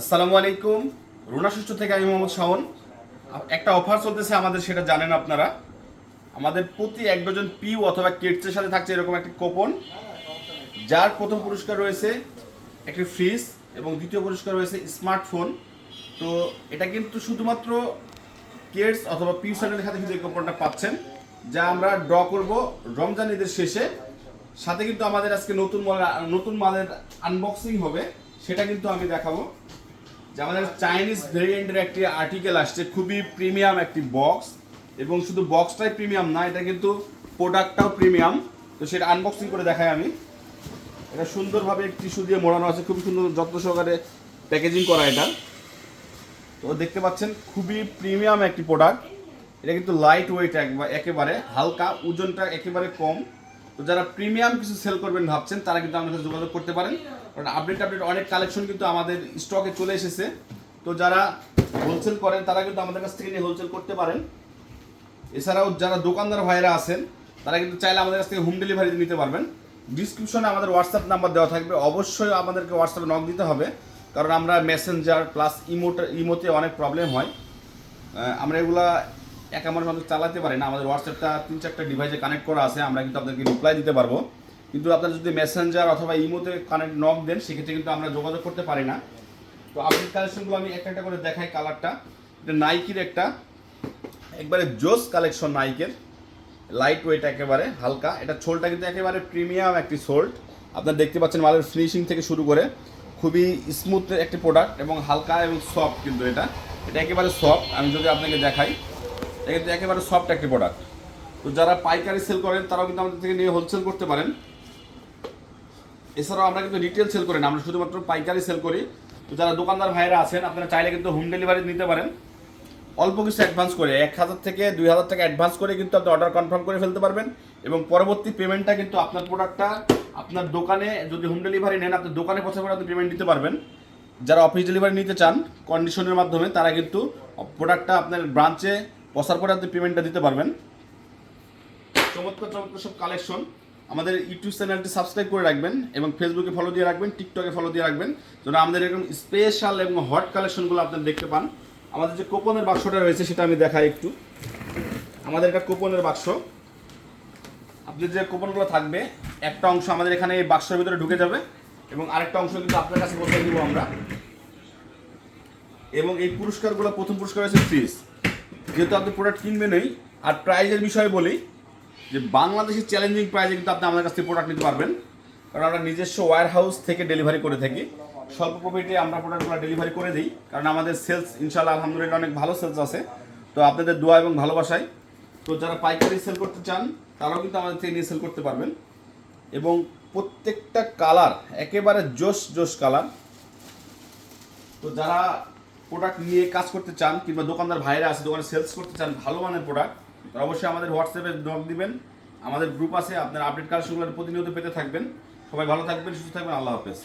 আসসালামু আলাইকুম। রুনা সুষ্ঠ থেকে আমি মোহাম্মদ শাওন। একটা অফার চলতেছে আমাদের, সেটা জানেন আপনারা। আমাদের প্রতি এক ডজন পিউ অথবা কিটসের সাথে থাকছে এরকম একটি কোপন যার প্রথম পুরস্কার রয়েছে একটি ফ্রিজ এবং দ্বিতীয় পুরস্কার রয়েছে স্মার্টফোন তো এটা কিন্তু শুধুমাত্র কেটস অথবা পিউ স্যান্ডেলের সাথে কিন্তু এই কোপনটা পাচ্ছেন। যা আমরা ড্র করব রমজান ঈদের শেষে। সাথে কিন্তু আমাদের আজকে নতুন মাল নতুন মালের আনবক্সিং হবে। সেটা কিন্তু আমি দেখাবো। আমাদের চাইনিজ ভেরিয়েন্টের একটি আর্টিকেল আসছে, খুবই প্রিমিয়াম একটি বক্স এবং শুধু বক্সটাই প্রিমিয়াম না, এটা কিন্তু প্রোডাক্টটাও প্রিমিয়াম তো সেটা আনবক্সিং করে দেখাই আমি। এটা সুন্দরভাবে একটি টিস্যু দিয়ে মোড়ানো আছে, খুবই সুন্দর যত্ন সহকারে প্যাকেজিং করা এটা। তো দেখতে পাচ্ছেন, খুবই প্রিমিয়াম একটি প্রোডাক্ট এটা কিন্তু লাইট ওয়েট একেবারে, হালকা, ওজনটা একেবারে কম। তো যারা প্রিমিয়াম কিছু সেল করবেন ভাবছেন, তারা কিন্তু আমাদের যোগাযোগ করতে পারেন। কারণ আপডেট আপডেট অনেক কালেকশন কিন্তু আমাদের স্টকে চলে এসেছে। তো যারা হোলসেল করেন, তারা কিন্তু আমাদের কাছ থেকে নিয়ে হোলসেল করতে পারেন। এছাড়াও যারা দোকানদার ভাইয়েরা আছেন, তারা কিন্তু চাইলে আমাদের কাছ থেকে হোম ডেলিভারি নিতে পারবেন। ডিসক্রিপশনে আমাদের হোয়াটসঅ্যাপ নাম্বার দেওয়া থাকবে। অবশ্যই আমাদেরকে হোয়াটসঅ্যাপে নক দিতে হবে। কারণ আমরা মেসেঞ্জার প্লাস ইমোতে ইমোতে অনেক প্রবলেম হয়। আমরা এগুলা এক আমার মতো চালাতে পারে না। আমাদের হোয়াটসঅ্যাপটা তিন চারটা ডিভাইসে কানেক্ট করা আছে, আমরা কিন্তু আপনাদেরকে রিপ্লাই দিতে পারব। কিন্তু আপনারা যদি মেসেঞ্জার অথবা ইমোতে কানেক্ট নক দেন, সেক্ষেত্রে কিন্তু আমরা যোগাযোগ করতে পারি না। তো আপডেট কালেকশনগুলো আমি একটা একটা করে দেখাই কালারটা এটা নাইকির একটা। একবারে জোস কালেকশন নাইকের লাইট ওয়েট একেবারে, হালকা। এটা ছোলটা কিন্তু একেবারে প্রিমিয়াম একটি সোল্ট আপনারা দেখতে পাচ্ছেন মালের ফিনিশিং থেকে শুরু করে খুবই স্মুথ একটি প্রোডাক্ট এবং হালকা এবং সফট কিন্তু এটা। এটা একেবারে সফট আমি যদি আপনাকে দেখাই এটা কিন্তু একেবারে সফট একটি প্রোডাক্ট তো যারা পাইকারি সেল করেন, তারাও কিন্তু আমাদের থেকে নিয়ে হোলসেল করতে পারেন। এছাড়াও আমরা কিন্তু রিটেল সেল করি না, আমরা শুধুমাত্র পাইকারি সেল করি। তো যারা দোকানদার ভাইরা আছেন, আপনারা চাইলে কিন্তু হোম ডেলিভারি নিতে পারেন। অল্প কিছু অ্যাডভান্স করে, এক হাজার থেকে দুই হাজার টাকা অ্যাডভান্স করে কিন্তু আপনি অর্ডার কনফার্ম করে ফেলতে পারবেন। এবং পরবর্তী পেমেন্টটা কিন্তু আপনার প্রোডাক্টটা আপনার দোকানে যদি হোম ডেলিভারি নেন আপনার দোকানে পৌঁছে করে আপনি পেমেন্ট দিতে পারবেন। যারা অফিস ডেলিভারি নিতে চান কন্ডিশনের মাধ্যমে, তারা কিন্তু প্রোডাক্টটা আপনার ব্রাঞ্চে পৌঁছার পরে আপনি পেমেন্টটা দিতে পারবেন। চমৎকার চমৎকার সব কালেকশন আমাদের ইউটিউব চ্যানেলটি সাবস্ক্রাইব করে রাখবেন এবং ফেসবুকে ফলো দিয়ে রাখবেন টিকটকে ফলো দিয়ে রাখবেন, যেন আমাদের এরকম স্পেশাল এবং হট কালেকশনগুলো আপনারা দেখতে পান। আমাদের যে কোপনের বাক্সটা রয়েছে সেটা আমি দেখাই একটু। আমাদের একটা কোপনের বাক্স। আপনি যে কোপনগুলো থাকবে, একটা অংশ আমাদের এখানে এই বাক্সের ভিতরে ঢুকে যাবে এবং আরেকটা অংশ কিন্তু আপনার কাছে বসে দিব আমরা। এবং এই পুরস্কারগুলো প্রথম পুরস্কার হচ্ছে ফ্রিজ। যেহেতু আপনি প্রোডাক্ট কিনবেনই আর প্রাইজের বিষয়ে বলি, যে বাংলাদেশের চ্যালেঞ্জিং প্রাইজে কিন্তু আপনি আমাদের কাছ থেকে প্রোডাক্ট নিতে পারবেন। কারণ আমরা নিজস্ব ওয়্যার হাউস থেকে ডেলিভারি করে থাকি। স্বল্প প্রফিটে আমরা প্রোডাক্টগুলো ডেলিভারি করে দিই, কারণ আমাদের সেলস ইনশাল্লাহ আলহামদুলিল্লাহ, অনেক ভালো সেলস আছে। তো আপনাদের দোয়া এবং ভালোবাসায়, তো যারা পাইকারি সেল করতে চান, তারাও কিন্তু আমাদের থেকে নিয়ে সেল করতে পারবেন। এবং প্রত্যেকটা কালার একেবারে জোশ জোশ কালার তো যারা প্রোডাক্ট নিয়ে কাজ করতে চান কিংবা দোকানদার ভাইরা আছে, দোকানে সেলস করতে চান, ভালো মানের প্রোডাক্ট অবশ্যই আমাদের হোয়াটসঅ্যাপে নক দিবেন। আমাদের গ্রুপ আছে, আপনার আপডেট কালেকশনগুলো প্রতিনিয়ত পেতে থাকবেন। সবাই ভালো থাকবেন, সুস্থ থাকবেন, আল্লাহ হাফেজ।